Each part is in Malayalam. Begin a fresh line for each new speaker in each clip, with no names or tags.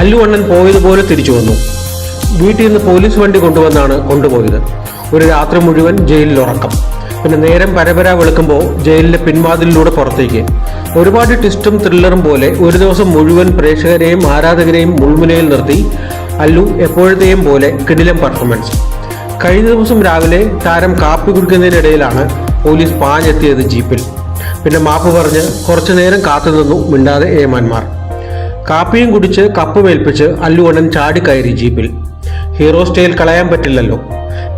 അല്ലു അണ്ണൻ പോയതുപോലെ തിരിച്ചു വന്നു. വീട്ടിൽ നിന്ന് പോലീസ് വണ്ടി കൊണ്ടുവന്നാണ് കൊണ്ടുപോയത്. ഒരു രാത്രി മുഴുവൻ ജയിലിൽ ഉറക്കം. പിന്നെ നേരം പരപര വെളുക്കുമ്പോൾ ജയിലിലെ പിൻവാതിലിലൂടെ പുറത്തേക്ക്. ഒരുപാട് ട്വിസ്റ്റും ത്രില്ലറും പോലെ ഒരു ദിവസം മുഴുവൻ പ്രേക്ഷകരെയും ആരാധകരെയും മുൾമുനയിൽ നിർത്തി അല്ലു എപ്പോഴത്തെയും പോലെ കിടിലം പെർഫോമൻസ് കഴിഞ്ഞ ദിവസം രാവിലെ താരം കാപ്പി കുടിക്കുന്നതിനിടയിലാണ് പോലീസ് പാഞ്ഞെത്തിയത് ജീപ്പിൽ. പിന്നെ മാപ്പ് പറഞ്ഞ് കുറച്ചു നേരം കാത്തുനിന്നു മിണ്ടാതെ ഏമാന്മാർ. കാപ്പിയും കുടിച്ച് കപ്പ് മേൽപ്പിച്ച് അല്ലുവണ്ണൻ ചാടിക്കയറി ജീപ്പിൽ. ഹീറോ സ്റ്റൈൽ കളയാൻ പറ്റില്ലല്ലോ.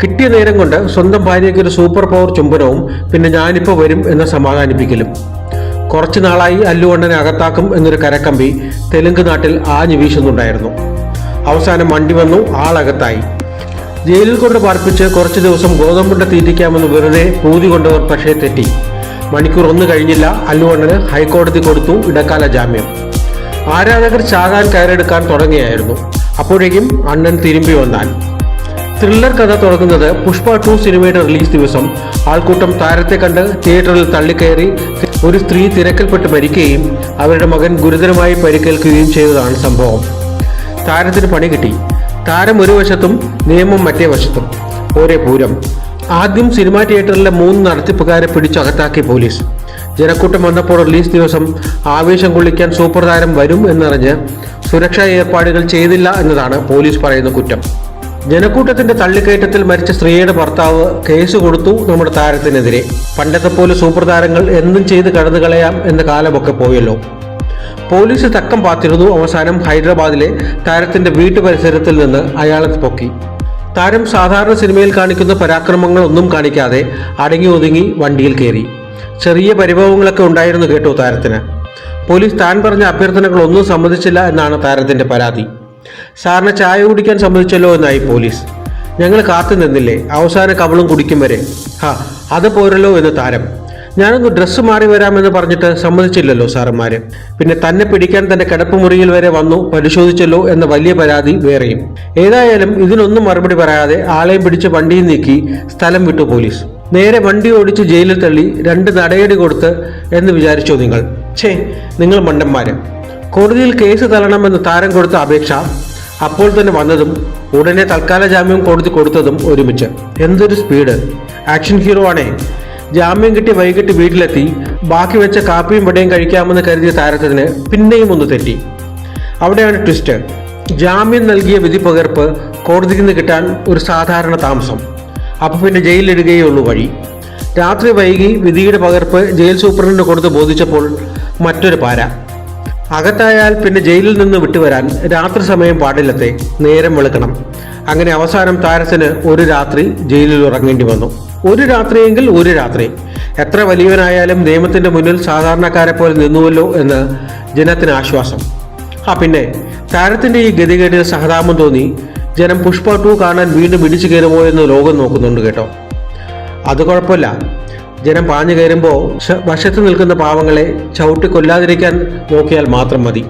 കിട്ടിയ നേരം കൊണ്ട് സ്വന്തം ഭാര്യയ്ക്ക് ഒരു സൂപ്പർ പവർ ചുംബനവും പിന്നെ ഞാനിപ്പോൾ വരും എന്ന് സമാധാനിപ്പിക്കലും. കുറച്ചു നാളായി അല്ലുവണ്ണനെ അകത്താക്കും എന്നൊരു കരക്കമ്പി തെലുങ്ക് നാട്ടിൽ ആഞ്ഞു വീശുന്നുണ്ടായിരുന്നു. അവസാനം വണ്ടി വന്നു ആളകത്തായി. ജയിലിൽ കൊണ്ട് പാർപ്പിച്ച് കുറച്ചു ദിവസം ഗോതമ്പുണ്ട തീറ്റിക്കാമെന്ന് വെറുതെ പൂതി കൊണ്ടവർ പക്ഷേ തെറ്റി. മണിക്കൂർ ഒന്ന് കഴിഞ്ഞില്ല അല്ലുവണ്ണന് ഹൈക്കോടതി കൊടുത്തു ഇടക്കാല ജാമ്യം. ആരാധകർ ചാകാൻ കയറെടുക്കാൻ തുടങ്ങിയായിരുന്നു. അപ്പോഴേക്കും അണ്ണൻ തിരുമ്പി വന്നാൽ. ത്രില്ലർ കഥ തുടങ്ങുന്നത് പുഷ്പ ടു സിനിമയുടെ റിലീസ് ദിവസം. ആൾക്കൂട്ടം താരത്തെ കണ്ട് തിയേറ്ററിൽ തള്ളിക്കയറി ഒരു സ്ത്രീ തിരക്കിൽപ്പെട്ട് മരിക്കുകയും അവരുടെ മകൻ ഗുരുതരമായി പരിക്കേൽക്കുകയും ചെയ്തതാണ് സംഭവം. താരത്തിന് പണി കിട്ടി. താരം ഒരു വശത്തും നിയമം മറ്റേ വശത്തും. ഒരേ പൂരം. ആദ്യം സിനിമാ തിയേറ്ററിലെ മൂന്ന് നടത്തിപ്പുകാരെ പിടിച്ചകത്താക്കി പോലീസ്. ജനക്കൂട്ടം വന്നപ്പോൾ റിലീസ് ദിവസം ആവേശം കൊള്ളിക്കാൻ സൂപ്പർ താരം വരും എന്നറിഞ്ഞ് സുരക്ഷാ ഏർപ്പാടുകൾ ചെയ്തില്ല എന്നതാണ് പോലീസ് പറയുന്ന കുറ്റം. ജനക്കൂട്ടത്തിന്റെ തള്ളിക്കയറ്റത്തിൽ മരിച്ച സ്ത്രീയുടെ ഭർത്താവ് കേസ് കൊടുത്തു നമ്മുടെ താരത്തിനെതിരെ. പണ്ടത്തെ പോലെ സൂപ്പർ താരങ്ങൾ എന്തും ചെയ്ത് കടന്നു കളയാം എന്ന കാലമൊക്കെ പോയല്ലോ. പോലീസ് തക്കം പാത്തിരുന്നു. അവസാനം ഹൈദരാബാദിലെ താരത്തിന്റെ വീട്ടു പരിസരത്തിൽ നിന്ന് അയാളെ പൊക്കി. താരം സാധാരണ സിനിമയിൽ കാണിക്കുന്ന പരാക്രമങ്ങൾ ഒന്നും കാണിക്കാതെ അടങ്ങി ഒതുങ്ങി വണ്ടിയിൽ കയറി ചെറിയ പരിഭവങ്ങളൊക്കെ ഉണ്ടായിരുന്നു കേട്ടോ താരത്തിന്. പോലീസ് താൻ പറഞ്ഞ അഭ്യർത്ഥനകളൊന്നും സമ്മതിച്ചില്ല എന്നാണ് താരത്തിന്റെ പരാതി. സാറിന് ചായ കുടിക്കാൻ സമ്മതിച്ചല്ലോ എന്നായി പോലീസ്. ഞങ്ങൾ കാത്തു നിന്നില്ലേ? അവസാന കവളും കുടിക്കും വരെ. ഹാ അത് പോരല്ലോ എന്ന് താരം. ഞാനൊന്ന് ഡ്രസ്സ് മാറി വരാമെന്ന് പറഞ്ഞിട്ട് സമ്മതിച്ചില്ലല്ലോ സാറന്മാര്. പിന്നെ തന്നെ പിടിക്കാൻ തന്റെ കിടപ്പുമുറിയിൽ വരെ വന്നു പരിശോധിച്ചല്ലോ എന്ന വലിയ പരാതി വേറെയും. ഏതായാലും ഇതിനൊന്നും മറുപടി പറയാതെ ആളെയും പിടിച്ച് വണ്ടിയിൽ നീക്കി സ്ഥലം വിട്ടു പോലീസ്. നേരെ വണ്ടി ഓടിച്ച് ജയിലിൽ തള്ളി രണ്ട് നടയടി കൊടുത്ത് എന്ന് വിചാരിച്ചോ നിങ്ങൾ? ഛേ നിങ്ങൾ മണ്ടന്മാര്. കോടതിയിൽ കേസ് തള്ളണമെന്ന് താരം കൊടുത്ത അപേക്ഷ അപ്പോൾ തന്നെ വന്നതും ഉടനെ തൽക്കാല ജാമ്യം കോടതി കൊടുത്തതും ഒരുമിച്ച്. എന്തൊരു സ്പീഡ്. ആക്ഷൻ ഹീറോ ആണേ. ജാമ്യം കിട്ടി വൈകിട്ട് വീട്ടിലെത്തി. ബാക്കി വെച്ച കാപ്പിയും വടയും കഴിക്കാമെന്ന് കരുതിയ താരത്തിന് പിന്നെയും ഒന്ന് തെറ്റി. അവിടെയാണ് ട്വിസ്റ്റ്. ജാമ്യം നൽകിയ വിധി പകർപ്പ് കോടതിയിൽ നിന്ന് കിട്ടാൻ ഒരു സാധാരണ താമസം. അപ്പോൾ പിന്നെ ജയിലിലിടുകയേ ഉള്ളൂ വഴി. രാത്രി വൈകി വിധിയുടെ പകർപ്പ് ജയിൽ സൂപ്രണ്ടിന് കൊടുത്ത് ബോധിച്ചപ്പോൾ മറ്റൊരു പാര. അകത്തായാൽ പിന്നെ ജയിലിൽ നിന്ന് വിട്ടുവരാൻ രാത്രി സമയം പാടില്ലത്തെ നേരം വെളുക്കണം. അങ്ങനെ അവസാനം താരത്തിന് ഒരു രാത്രി ജയിലിൽ ഉറങ്ങേണ്ടി വന്നു. ഒരു രാത്രിയെങ്കിൽ ഒരു രാത്രി. എത്ര വലിയവനായാലും നിയമത്തിന്റെ മുന്നിൽ സാധാരണക്കാരെ പോലെ നിന്നുവല്ലോ എന്ന് ജനത്തിന് ആശ്വാസം. ആ പിന്നെ താരത്തിന്റെ ഈ ഗതികേടിൽ സഹതാപം തോന്നി. ജനം പുഷ്പ ടു കാണാൻ വീണ്ടും ഇടിച്ചു കയറുമോ എന്ന് ലോകം നോക്കുന്നുണ്ട് കേട്ടോ. അത് കുഴപ്പമില്ല. ജനം പാഞ്ഞു കയറുമ്പോൾ വശത്ത് നിൽക്കുന്ന പാവങ്ങളെ ചവിട്ടി കൊല്ലാതിരിക്കാൻ നോക്കിയാൽ മാത്രം മതി.